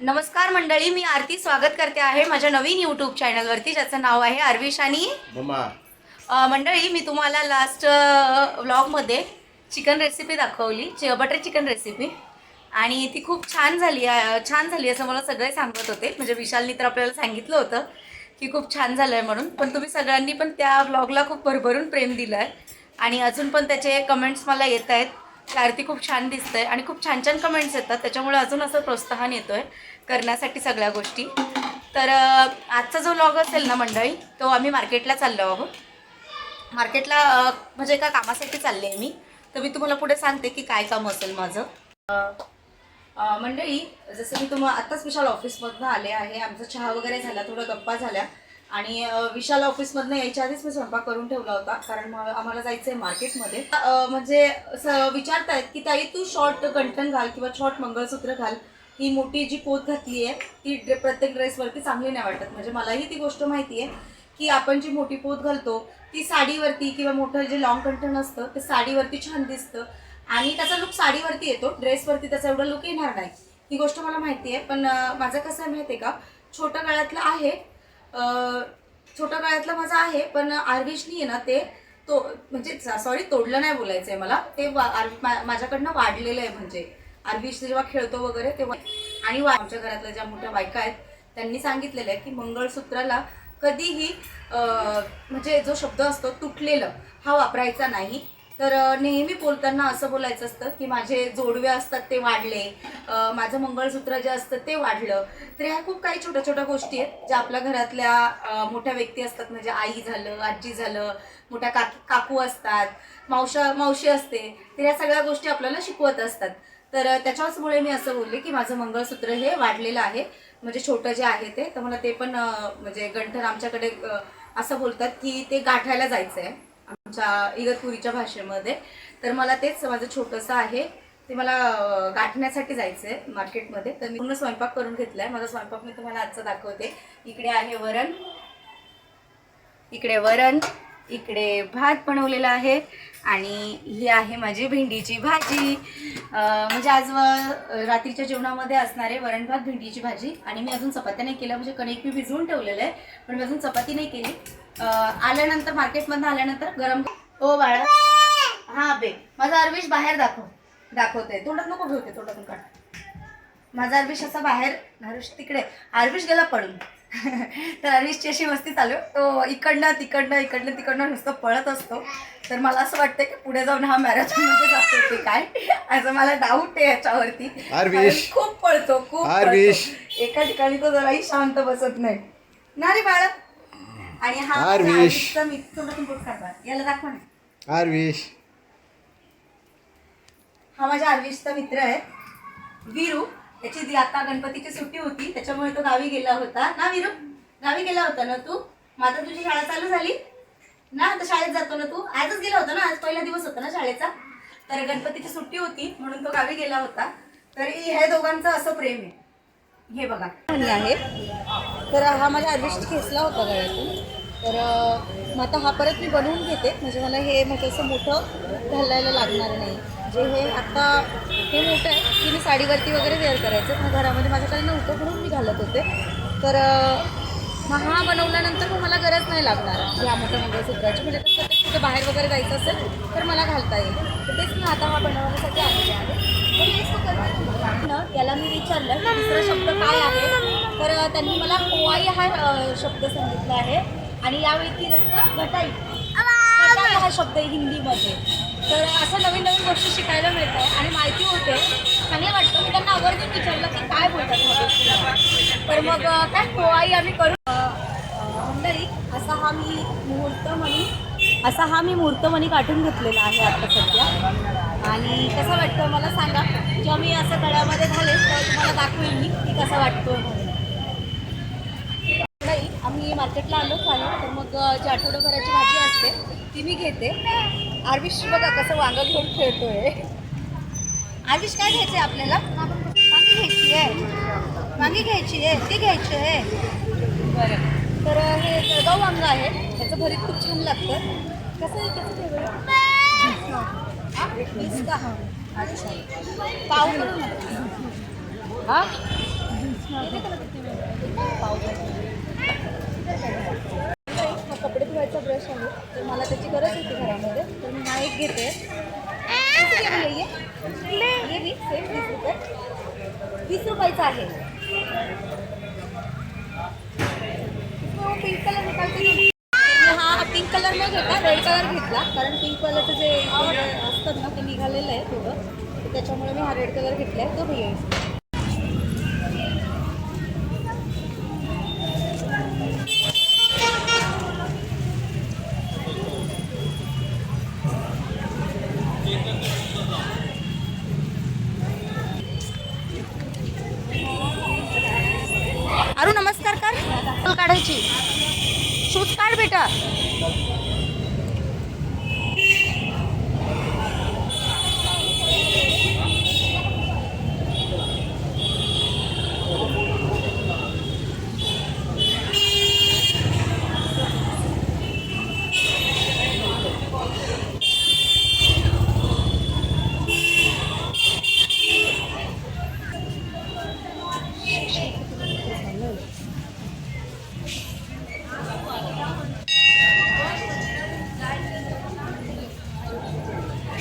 नमस्कार मंडळी मी आरती स्वागत करते आहे माझ्या नवीन यूट्यूब चॅनलवरती ज्याचं नाव आहे आरविशानी मंडळी मी तुम्हाला लास्ट व्लॉगमध्ये चिकन रेसिपी दाखवली चि बटर चिकन रेसिपी आणि ती खूप छान झाली छान झाली असं मला सगळे सांगत होते. म्हणजे विशालनी तर आपल्याला सांगितलं होतं की खूप छान झालं आहे म्हणून. पण तुम्ही सगळ्यांनी पण त्या व्लॉगला खूप भरभरून प्रेम दिलं आहे आणि अजून पण त्याचे कमेंट्स मला येत आहेत. आरती खूप छान दिसतंय आणि खूप छान छान कमेंट्स येतात. त्याच्यामुळे अजून असं प्रोत्साहन येतो आहे करण्यासाठी सगळ्या गोष्टी. तर आजचा जो लॉग असेल ना मंडळी तो आम्ही मार्केटला चाललो आहोत. मार्केटला म्हणजे एका कामासाठी चालले आहे मी. तर मी तुम्हाला पुढे सांगते की काय काम असेल माझं. मंडळी जसं मी तुम्हाला आत्ताच विशाल ऑफिसमधनं आले आहे. आमचा चहा वगैरे झाला थोडं गप्पा झाल्या. आणि विशाल ऑफिसमधनं यायच्या आधीच मी स्वयंपाक करून ठेवला होता कारण आम्हाला जायचं आहे मार्केटमध्ये म्हणजे असं विचारतायत की ताई तू शॉर्ट कंटन घाल किंवा शॉर्ट मंगळसूत्र घाल. ही मोठी जी पोत घातली आहे ती ड्रे प्रत्येक ड्रेसवरती चांगली नाही वाटत. म्हणजे मलाही ती गोष्ट माहिती आहे की आपण जी मोठी पोत घालतो ती साडीवरती किंवा मोठं जे लॉंग कंटन असतं ते साडीवरती छान दिसतं. आणि त्याचा लुक साडीवरती येतो ड्रेसवरती त्याचा एवढा लुक येणार नाही. ही गोष्ट मला माहिती आहे पण माझं कसं आहे माहिती आहे का? छोट्या गळ्यातलं आहे छोट्या काळातला माझा आहे पण आर्विशनी आहे ना ते तो म्हणजे सॉरी तोडलं नाही बोलायचं आहे मला. ते वा- माझ्याकडनं वाढलेलं आहे म्हणजे. आरविश जेव्हा खेळतो वगैरे तेव्हा आणि आमच्या घरातल्या ज्या मोठ्या बायका आहेत त्यांनी सांगितलेलं आहे की मंगळसूत्राला कधीही म्हणजे जो शब्द असतो तुटलेलं हा वापरायचा नाही. तर नेहमी बोलताना असं बोलायचं असतं की माझे जोडवे असतात ते वाढले माझं मंगळसूत्र जे असतं ते वाढलं. तर ह्या खूप काही छोट्या छोट्या गोष्टी आहेत ज्या आपल्या घरातल्या मोठ्या व्यक्ती असतात म्हणजे आई झालं आजी झालं मोठ्या काकी काकू असतात मावशा मावशी असते तर या सगळ्या गोष्टी आपल्याला शिकवत असतात. तर त्याच्याचमुळे मी असं बोलले की माझं मंगळसूत्र हे वाढलेलं आहे म्हणजे छोटं जे आहे ते तर मला ते पण म्हणजे गंठन आमच्याकडे असं बोलतात की ते गाठायला जायचं आहे आमच्या इगतपुरीच्या भाषेमध्ये. तर मला तेच माझं छोटंसं आहे. ते मला गाठण्यासाठी जायचं आहे मार्केटमध्ये. तर मी पूर्ण स्वयंपाक करून घेतला आहे माझा स्वयंपाक मी तुम्हाला आजचा दाखवते. इकडे आहे वरण. इकडे वरण. इकडे भात बनवलेला आहे आणि ही आहे माझी भेंडीची भाजी. म्हणजे आज रात्रीच्या जेवणामध्ये असणारे वरण भात भेंडीची भाजी. आणि मी अजून चपात्या नाही केल्या म्हणजे कणिक मी भिजवून ठेवलेलं आहे पण मी अजून चपाती नाही केली. आल्यानंतर मार्केटमधनं आल्यानंतर गरम हो बाळा. हां बे. माझा अरविश बाहेर दाखव. दाखवते तोंडात नको घेते तोंडातून काढ. माझा अरविश असा बाहेर हर्ष तिकडे. अरविश गेला पडून तर अरविशची अशी मस्ती चालू. तो इकडनं तिकडनं इकडनं तिकडनं नुसतं पळत असतो. तर मला असं वाटतं की पुढे जाऊन हा मॅरेथॉनमध्ये जातो की काय? असं मला डाऊट आहे याच्यावरती. खूप पळतो खूप. पळतो. एका ठिकाणी तो जराही शांत बसत नाही. ना रे बाळ. आणि हा मित्र तोंडातून बोट. याला दाखवा ना. आरविश. हा माझ्या आरविशचा मित्र आहे. वीरू. त्याची जी आता गणपतीची सुट्टी होती त्याच्यामुळे तो गावी गेला होता. ना विरू? गावी गेला होता ना तू? मग आता तुझी शाळा चालू झाली? ना आता शाळेत जातो ना तू? आजच गेला होता ना? आज पहिला दिवस होता ना शाळेचा? तर गणपतीची सुट्टी होती म्हणून तो गावी गेला होता. तरी ह्या दोघांचं असं प्रेम आहे. हे बघा. आहे. तर हा माझा आरविश खेचला होता गळ्यातून. तर मग आता हा परत मी बनवून घेते. म्हणजे मला हे म्हणजे असं मोठं घालायला लागणार नाही. जे हे आता हे मोठं आहे की मी साडीवरती वगैरे वेअर करायचं. मग घरामध्ये माझ्याकडे नव्हतं म्हणून मी घालत होते. तर अं, मग हा बनवल्यानंतर मग मला गरज नाही लागणार. ह्या मोठ्या मंगळसूत्राची म्हणजे कसं ते कुठे बाहेर वगैरे जायचं असेल तर मला घालता येईल. तर तेच मी आता हा बनवण्यासाठी आलेले आहे. पण हेच ना याला मी विचारलं दुसरा शब्द काय आहे? तर त्यांनी मला कोवाई हा शब्द सांगितला आहे. आणि या व्यतिरिक्त घटाई घटाई हा शब्द आहे हिंदीमध्ये. तर असं नवीन नवीन गोष्टी शिकायला मिळतं आणि माहिती होते. चांगलं वाटतं. मी त्यांना आवर्जून विचारलं की काय बोलतात तर मग काय पोवाई आम्ही करू? मंडळी असा हा मी मुहूर्तमणी असा हा मी मुहूर्तमणी काढून घेतलेला आहे आता सध्या. आणि कसं वाटतं मला सांगा. जेव्हा मी असं गळ्यामध्ये घालेल तर तुम्हाला दाखवेल मी की कसं वाटतो नाही आम्ही मार्केटला आलोच आहे तर मग जी आठवड्याभराची भाजी असते ती मी घेते. आरविश बघा कसं वांगं घेऊन खेळतोय. आरविश काय घ्यायचं आहे आपल्याला? वांगी घ्यायची आहे. वांगी घ्यायची आहे. ती घ्यायची आहे. बरं. तर हे जळगाव वांग आहे. त्याचं भरीत खूप छान लागतं. कसं आहे त्याचं हा? पाव हा? तर मला त्याची गरज होती घरामध्ये. तर मी हा एक घेते. भैया ये? वीस सेम वीस रुपये. वीस रुपयाचा आहे. पिंक कलर निकालते हा पिंक कलर न घेता रेड कलर घेतला. कारण पिंक कलरचं जे असतात ना ते निघालेलं आहे थोडं. त्याच्यामुळे मी हा रेड कलर घेतला आहे तो भैया कर कर काढायची. शूज काढ बेटा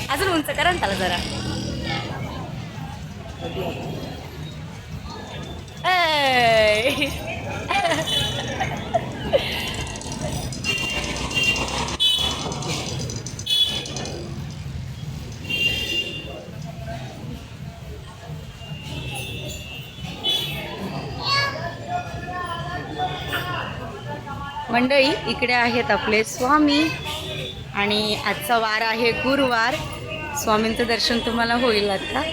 अजून उंच करा ना त्याला जरा Hey! मंडळी इकडे आहेत आपले स्वामी आणि आजचा वार आहे गुरुवार स्वामींचं दर्शन तुम्हाला होईल आता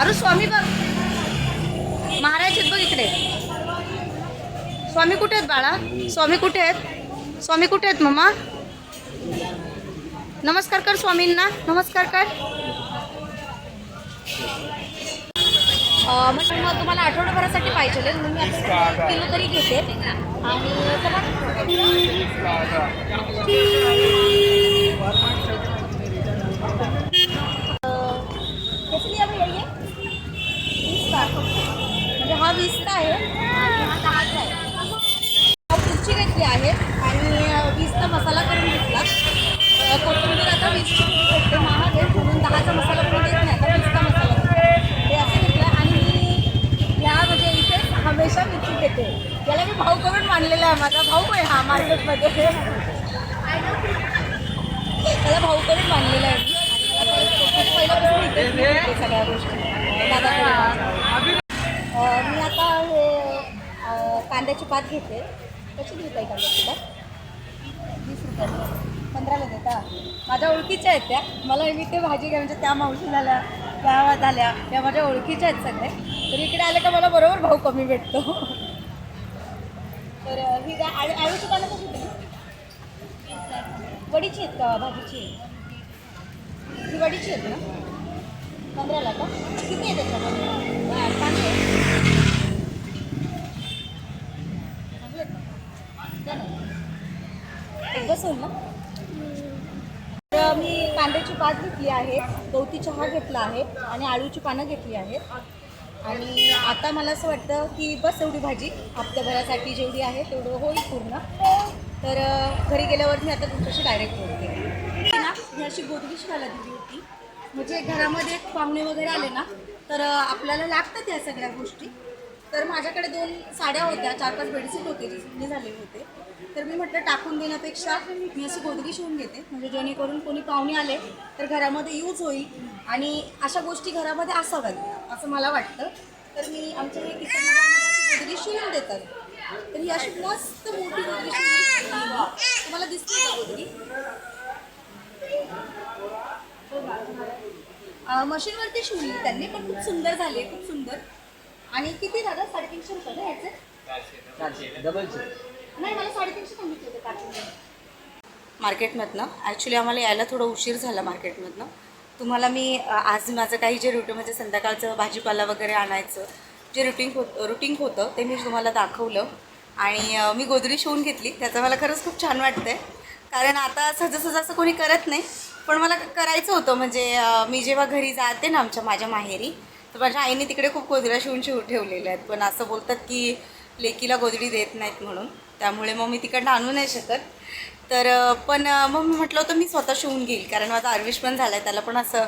अरे स्वामी बघ. महाराज आहेत बघ इकडे. स्वामी कुठे आहेत बाळा? स्वामी कुठे आहेत? स्वामी कुठे आहेत मम्मा? नमस्कार कर स्वामींना. नमस्कार कर. मग तुम्हाला आठवड्याभरासाठी पाहिजे म्हणून मी आता किलो तरी घेते. आणि चला अं, कैसे लिया भैया ये वीस का म्हणजे हा वीसचा आहे आणि हा दहाचा आहे पाव मिरची घेतली आहे आणि अं, वीसचा मसाला करून घेतला अं, कोथिंबीर आता वीसची भेटते महाग आहे म्हणून दहाचा मसाला करून देत नाही आता वीसचा मसाला करते. हे असं घेतलं आणि मी ह्या म्हणजे इथे हमेशा मिरची घेते याला मी भाऊ करून मानलेला आहे माझा भाऊ आहे हा मार्केटमध्ये. त्याला भाऊ करून मानलेला आहे सगळ्या गोष्टी. मी आता हे कांद्याची पात घेते. कशी घेत आहे कांद्याची पात? वीस रुपयाला. पंधराला देता? माझ्या ओळखीच्या आहेत त्या. मला मी ते भाजी घ्या म्हणजे त्या मावशी झाल्या त्या झाल्या त्या माझ्या ओळखीच्या आहेत सगळे. तर इकडे आले का मला बरोबर भाव कमी भेटतो. तर ही काय आळू आळूची पानं कशी दिली वडीची आहेत का भाजीची ही वडीची आहेत ना? पंधराला का? किती आहे त्याच्यामध्ये? हा, आहेत. ना. ना. तर मी कांद्याची पात घेतली आहे गवती चहा घेतला आहे आणि आळूची पानं घेतली आहेत. आणि आता मला असं वाटतं की बस एवढी भाजी हप्त्याभरासाठी जेवढी आहे तेवढं होईल पूर्ण. तर घरी गेल्यावर मी आता तुमच्याशी डायरेक्ट बोलते. ना मी अशी गोदगीश घाला दिली होती. म्हणजे घरामध्ये पाहुणे वगैरे आले ना तर आपल्याला लागतात या सगळ्या गोष्टी. तर माझ्याकडे दोन साड्या होत्या चार पाच बेडशीट होते जे जुने झालेले होते. तर मी म्हटलं टाकून देण्यापेक्षा मी अशी गोदरी शिवून घेते. म्हणजे जेणेकरून कोणी पाहुणे आले तर घरामध्ये यूज होईल आणि अशा गोष्टी घरामध्ये असाव्यात असं मला वाटतं. तर मी आमच्या हे किचनमध्ये गोदरी शिवून देतात तर ही अशी मस्त मोठी गोदरी शिवून तुम्हाला दिसते का गोदरी मशीनवरती शिवली त्यांनी पण खूप सुंदर झाली खूप सुंदर. आणि किती दादा? साडेतीनशे रुपये ना याचे? नाही मला साडेतीनशे सांगितले होते मार्केटमधनं? ॲक्च्युली आम्हाला यायला थोडं उशीर झाला मार्केटमधनं. तुम्हाला मी आज माझं काही जे रुटीन म्हणजे संध्याकाळचं भाजीपाला वगैरे आणायचं जे रुटीन होत रुटीन होतं ते मी तुम्हाला दाखवलं. आणि मी गोदरी शिवून घेतली. त्याचं मला खरंच खूप छान वाटतं आहे कारण आता सहजासहज असं कोणी करत नाही. पण मला करायचं होतं म्हणजे मी जेव्हा घरी जाते ना आमच्या माझ्या माहेरी तर माझ्या आईने तिकडे खूप गोधड्या शिवून शिवून ठेवलेल्या आहेत. पण असं बोलतात की लेकीला गोधडी देत नाहीत म्हणून. त्यामुळे मग मी तिकडनं आणू नाही शकत. तर पण मग मी म्हटलं होतं मी स्वतः शिवून घेईल कारण माझा आर्विश पण झाला आहे त्याला पण असं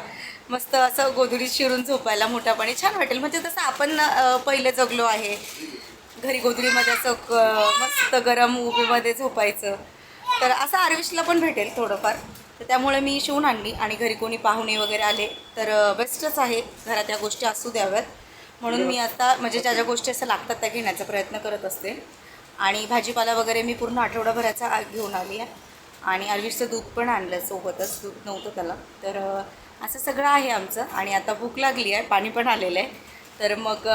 मस्त असं गोधडीत शिरून झोपायला मोठ्यापणे छान वाटेल. म्हणजे तसं आपण पहिले जगलो आहे घरी गोधडीमध्ये असं क- मस्त गरम उभीमध्ये झोपायचं तर असं आर्विशला पण भेटेल थोडंफार. तर त्यामुळे मी शिवून आणली आणि घरी कोणी पाहुणे वगैरे आले तर बेस्टच आहे. घरात या गोष्टी असू द्याव्यात. म्हणून मी आता म्हणजे ज्या ज्या गोष्टी असं लागतात त्या घेण्याचा प्रयत्न करत असते. आणि भाजीपाला वगैरे मी पूर्ण आठवडाभराचा आ- घेऊन आली आहे. आणि आर्विशचं दूध पण आणलं सोबतच दूध नव्हतं त्याला. तर असं सगळं आहे आमचं. आणि आता भूक लागली आहे पाणी पण आलेलं आहे. तर मग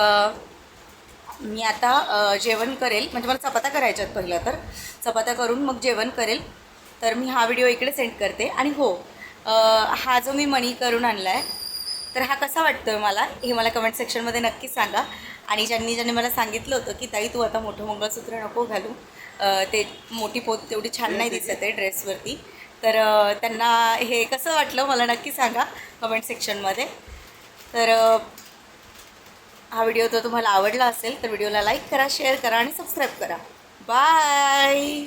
मी आता जेवण करेल. म्हणजे मला चपात्या करायच्यात पहिला पहिलं तर. चपात्या करून मग जेवण करेल. तर मी हा व्हिडिओ इकडे सेंड करते. आणि हो हा जो मी मणी करून आणला आहे तर हा कसा वाटतो आहे मला हे मला कमेंट सेक्शनमध्ये नक्की सांगा. आणि ज्यांनी ज्यांनी मला सांगितलं होतं की ताई तू आता मोठं मंगळसूत्र नको घालू. ते मोठी पोत तेवढी छान नाही दिसत आहे ड्रेसवरती. तर त्यांना हे कसं वाटलं मला नक्की सांगा कमेंट सेक्शनमध्ये तर हा व्हिडिओ जर तुम्हाला आवडला असेल तर व्हिडिओला लाईक करा शेअर करा आणि सबस्क्राईब करा. बाय